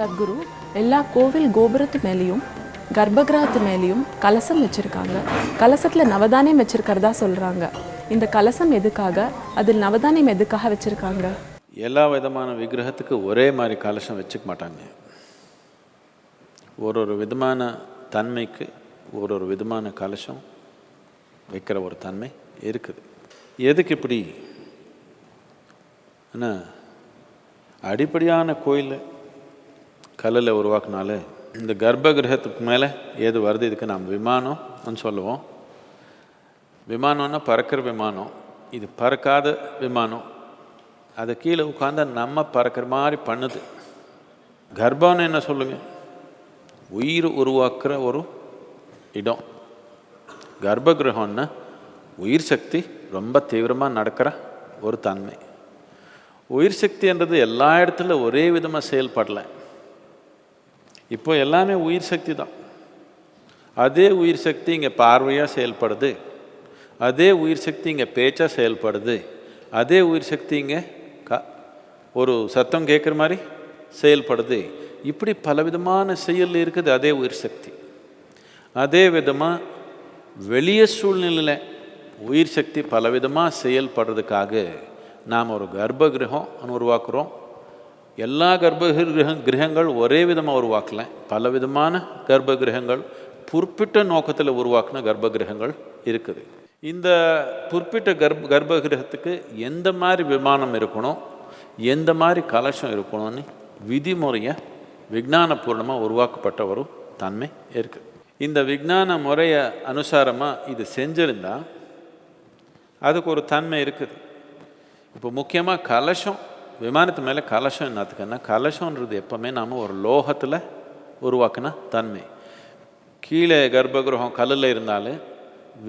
சத்குரு எல்லா கோவில் கோபுரத்து மேலேயும் கர்ப்பகிரகத்து மேலேயும் கலசம் வச்சிருக்காங்க. கலசத்துல நவதானியம் வச்சிருக்கிறதா சொல்றாங்க. இந்த கலசம் எதுக்காக? அதில் நவதானியம் எதுக்காக வச்சிருக்காங்க? எல்லா விதமான விக்கிரகத்துக்கு ஒரே மாதிரி கலசம் வச்சுக்க மாட்டாங்க. ஒரு ஒரு விதமான தன்மைக்கு ஒரு ஒரு விதமான கலசம் வைக்கிற ஒரு தன்மை இருக்குது. எதுக்கு இப்படி? என்ன? அடிப்படையான கோயில் கல்லில் உருவாக்குனாலே இந்த கர்ப்ப கிரகத்துக்கு மேலே ஏது வருது? இதுக்கு நாம் விமானம்னு சொல்லுவோம். விமானம்னா பறக்கிற விமானம். இது பறக்காத விமானம். அது கீழே உட்காந்து நம்ம பறக்கிற மாதிரி பண்ணுது. கர்ப்பம்னு என்ன சொல்லுங்க? உயிர் உருவாக்குற ஒரு இடம். கர்ப்ப கிரகம்னா உயிர் சக்தி ரொம்ப தீவிரமாக நடக்கிற ஒரு தன்மை. உயிர் சக்தின்றது எல்லா இடத்துல ஒரே விதமாக செயல்படலை. இப்போ எல்லாமே உயிர் சக்தி தான். அதே உயிர் சக்தி இங்கே பார்வையாக செயல்படுது. அதே உயிர் சக்தி இங்கே பேச்சாக செயல்படுது. அதே உயிர் சக்தி இங்கே க ஒரு சத்தம் கேட்குற மாதிரி செயல்படுது. இப்படி பலவிதமான செயல் இருக்குது அதே உயிர் சக்தி. அதே விதமாக வெளிய சூழ்நிலையில் உயிர் சக்தி பலவிதமாக செயல்படுறதுக்காக நாம் ஒரு கர்ப்பகிரகம் உருவாக்குறோம். எல்லா கர்ப்பகிரக கிரகங்கள் ஒரே விதமாக உருவாக்கல. பல விதமான கர்ப்ப கிரகங்கள் குறிப்பிட்ட நோக்கத்தில் உருவாக்கின கர்ப்ப கிரகங்கள் இருக்குது. இந்த குறிப்பிட்ட கர்ப்ப கர்ப்ப கிரகத்துக்கு எந்த மாதிரி விமானம் இருக்கணும் எந்த மாதிரி கலசம் இருக்கணும்னு விதிமுறையை விஜானபூர்ணமாக உருவாக்கப்பட்ட ஒரு தன்மை இருக்குது இந்த விஞ்ஞான முறையை அனுசாரமாக இது செஞ்சிருந்தா அதுக்கு ஒரு தன்மை இருக்குது. இப்போ முக்கியமாக கலசம் விமானத்து மேலே கலசம் என்னத்துக்குன்னா கலசம்ன்றது எப்போவுமே நாம் ஒரு லோகத்தில் உருவாக்கின தன்மை. கீழே கர்ப்பகிரகம் கல்லில் இருந்தாலும்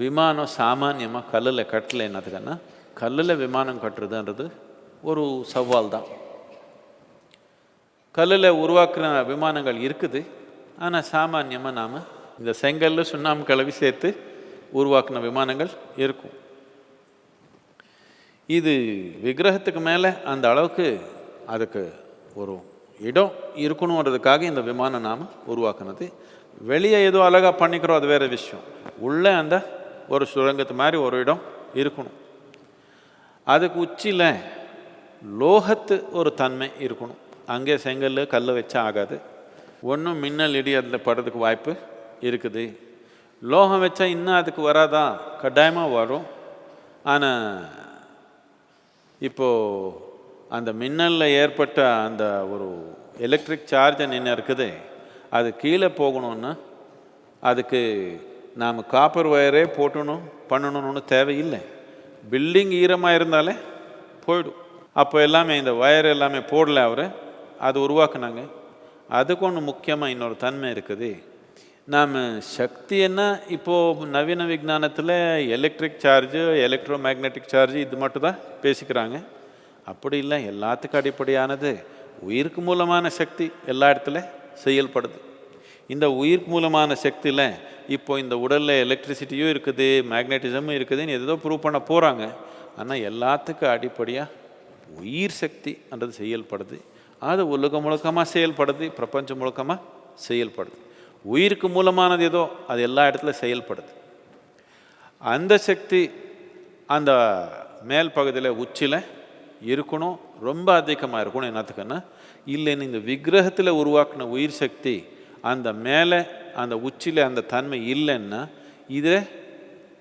விமானம் சாமானியமாக கல்லில் கட்டலை என்னத்துக்குன்னா கல்லில் விமானம் கட்டுறதுன்றது ஒரு சவால் தான். கல்லில் உருவாக்குற விமானங்கள் இருக்குது. ஆனால் சாமானியமாக நாம் இந்த செங்கல்ல சுண்ணாம்பு கலவி சேர்த்து உருவாக்கின விமானங்கள் இருக்கும். இது விக்கிரகத்துக்கு மேலே அந்த அளவுக்கு அதுக்கு ஒரு இடம் இருக்கணுன்றதுக்காக இந்த விமானம் நாம் உருவாக்குனது. வெளியே ஏதோ அழகாக பண்ணிக்கிறோம் அது வேறு விஷயம். உள்ளே அந்த ஒரு சுரங்கத்து மாதிரி ஒரு இடம் இருக்கணும். அதுக்கு உச்சியில் லோகத்து ஒரு தன்மை இருக்கணும். அங்கே செங்கல் கல் வச்சா ஆகாது. ஒன்றும் மின்னல் இடி அதில் படுறதுக்கு வாய்ப்பு இருக்குது. லோகம் வச்சா இன்னும் அதுக்கு வராதா? கட்டாயமாக வரும். ஆனால் இப்போது அந்த மின்னலில் ஏற்பட்ட அந்த ஒரு எலக்ட்ரிக் சார்ஜ் நின்று இருக்குது. அது கீழே போகணுன்னா அதுக்கு நாம் காப்பர் ஒயரே போட்டணும் பண்ணணும்னு தேவையில்லை. பில்டிங் ஈரமாக இருந்தாலே போயிடும். அப்போ எல்லாமே இந்த ஒயர் எல்லாமே போடல அவர் அது உருவாக்குனாங்க. அதுக்கு ஒன்று முக்கியமாக இன்னொரு தன்மை இருக்குது. நாம் சக்தி என்ன? இப்போது நவீன விஞ்ஞானத்தில் electric charge electromagnetic charge இது மட்டும் தான் பேசிக்கிறாங்க. அப்படி இல்லை எல்லாத்துக்கும் அடிப்படையானது. உயிருக்கு மூலமான சக்தி எல்லா இடத்துல செயல்படுது. இந்த உயிருக்கு மூலமான சக்தியில் இப்போ இந்த உடலில் எலக்ட்ரிசிட்டியும் இருக்குது மேக்னட்டிசமும் இருக்குதுன்னு ஏதோ ப்ரூவ் பண்ண போகிறாங்க ஆனால் எல்லாத்துக்கும் அடிப்படையாக உயிர் சக்தின்றது செயல்படுது. அது உலகம் முழுக்கமாக செயல்படுது பிரபஞ்சம் முழுக்கமாக செயல்படுது. உயிருக்கு மூலமானது ஏதோ அது எல்லா இடத்துல செயல்படுது. அந்த சக்தி அந்த மேல் பகுதியில் உச்சியில் இருக்கணும் ரொம்ப அதிகமாக இருக்கணும். என்னத்துக்குன்னா இல்லைன்னு இந்த விக்கிரகத்தில் உருவாக்கின உயிர் சக்தி அந்த மேலே அந்த உச்சியில் அந்த தன்மை இல்லைன்னா இது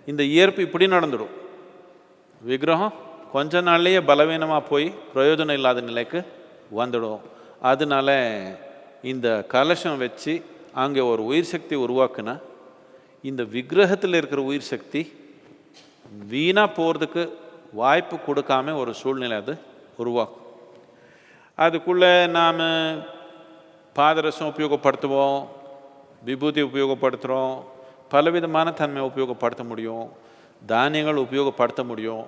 இந்த இயற்பு இப்படி நடந்துடும். விக்கிரகம் கொஞ்ச நாள்லேயே பலவீனமாக போய் பிரயோஜனம் இல்லாத நிலைக்கு வந்துடும். அதனால இந்த கலசம் வச்சு அங்கே ஒரு உயிர் சக்தி உருவாக்குனா இந்த விக்கிரகத்தில் இருக்கிற உயிர் சக்தி வீணாக போகிறதுக்கு வாய்ப்பு கொடுக்காம ஒரு சூழ்நிலை அது உருவாக்கும். அதுக்குள்ளே நாம் பாதரசம் உபயோகப்படுத்துவோம் விபூதி உபயோகப்படுத்துகிறோம் பலவிதமான தன்மை உபயோகப்படுத்த முடியும் தானியங்கள் உபயோகப்படுத்த முடியும்.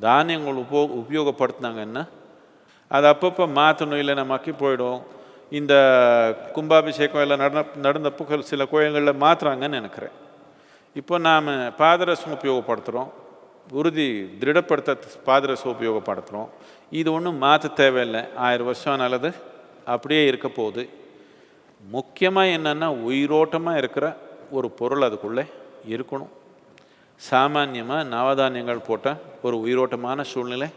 தானியங்கள் உபோ உபயோகப்படுத்தினாங்கன்னா அது அப்பப்போ மாற்றணும் நம்ம மக்கி போயிடும். இந்த கும்பாபிஷேகம் எல்லாம் நடந்த நடந்தப்போ சில கோயில்களில் மாற்றுறாங்கன்னு நினைக்கிறேன். இப்போ நாம் பாதரசம் உபயோகப்படுத்துகிறோம் உறுதி திருடப்படுத்த பாதரசம் உபயோகப்படுத்துகிறோம் இது ஒன்றும் மாற்ற தேவையில்லை. ஆயிரம் வருஷம் நல்லது. அப்படியே இருக்க போகுது. முக்கியமாக என்னென்னா உயிரோட்டமாக இருக்கிற ஒரு பொருள் அதுக்குள்ளே இருக்கணும். சாமான்யமாக நவதானியங்கள் போட்டால் ஒரு உயிரோட்டமான சூழ்நிலை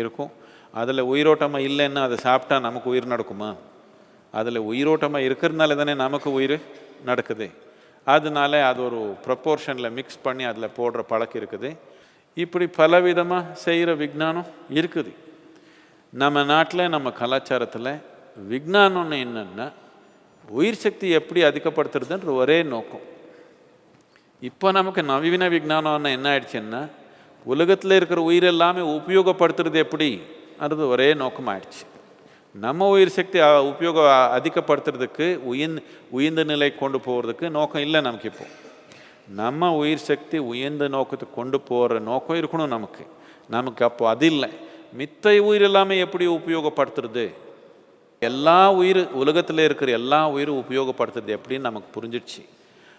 இருக்கும். அதில் உயிரோட்டமாக இல்லைன்னா அதை சாப்பிட்டா நமக்கு உயிர் நடக்குமா? அதில் உயிரோட்டமாக இருக்கிறதுனால தானே நமக்கு உயிர் நடக்குது. அதனால அது ஒரு ப்ரப்போர்ஷனில் மிக்ஸ் பண்ணி அதில் போடுற பழக்கம் இருக்குது. இப்படி பலவிதமாக செய்கிற விஞ்ஞானம் இருக்குது. நம்ம நாட்டில் நம்ம கலாச்சாரத்தில் விஞ்ஞானம்னு என்னென்னா உயிர் சக்தி எப்படி அதிகப்படுத்துறதுன்ற ஒரே நோக்கம். இப்போ நமக்கு நவீன விஜானம்னு என்ன ஆயிடுச்சுன்னா உலகத்தில் இருக்கிற உயிர் எல்லாமே உபயோகப்படுத்துறது எப்படி? அது ஒரே நோக்கம் ஆயிடுச்சு நம்ம உயிர் சக்தி உபயோகம் உபயோக அதிகப்படுத்துறதுக்கு உயர்ந்து உயர்ந்த நிலை கொண்டு போகிறதுக்கு நோக்கம் இல்லை நமக்கு இப்போ. நம்ம உயிர் சக்தி உயர்ந்த நோக்கத்தை கொண்டு போகிற நோக்கம் இருக்கணும் நமக்கு. நமக்கு அப்போ அது இல்லை. மித்தை உயிர் எல்லாமே எப்படி உபயோகப்படுத்துறது? எல்லா உயிர் உலகத்தில் இருக்கிற எல்லா உயிரும் உபயோகப்படுத்துறது எப்படின்னு நமக்கு புரிஞ்சிடுச்சு.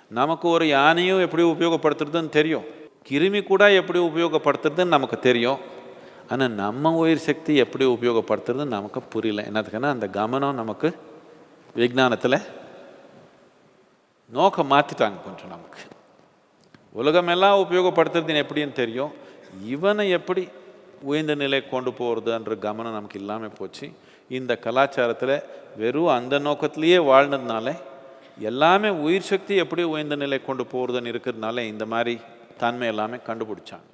நமக்கு ஒரு யானையும் எப்படி உபயோகப்படுத்துறதுன்னு தெரியும். கிருமி கூட எப்படி உபயோகப்படுத்துறதுன்னு நமக்கு தெரியும். ஆனால் நம்ம உயிர் சக்தி எப்படி உபயோகப்படுத்துறதுன்னு நமக்கு புரியல. என்னதுக்குன்னா அந்த கவனம் நமக்கு விஞ்ஞானத்தில் நோக்கம் மாற்றிட்டாங்க கொஞ்சம் நமக்கு. உலகமெல்லாம் உபயோகப்படுத்துறது எப்படின்னு தெரியும். இவனை எப்படி உயர்ந்த நிலை கொண்டு போகிறதுன்ற கவனம் நமக்கு இல்லாமல் போச்சு. இந்த கலாச்சாரத்தில் வெறும் அந்த நோக்கத்திலேயே வாழ்ந்ததுனால எல்லாமே உயிர் சக்தி எப்படி உயர்ந்த நிலை கொண்டு போகிறதுன்னு இருக்கிறதுனால இந்த மாதிரி தன்மை எல்லாமே கண்டுபிடிச்சாங்க.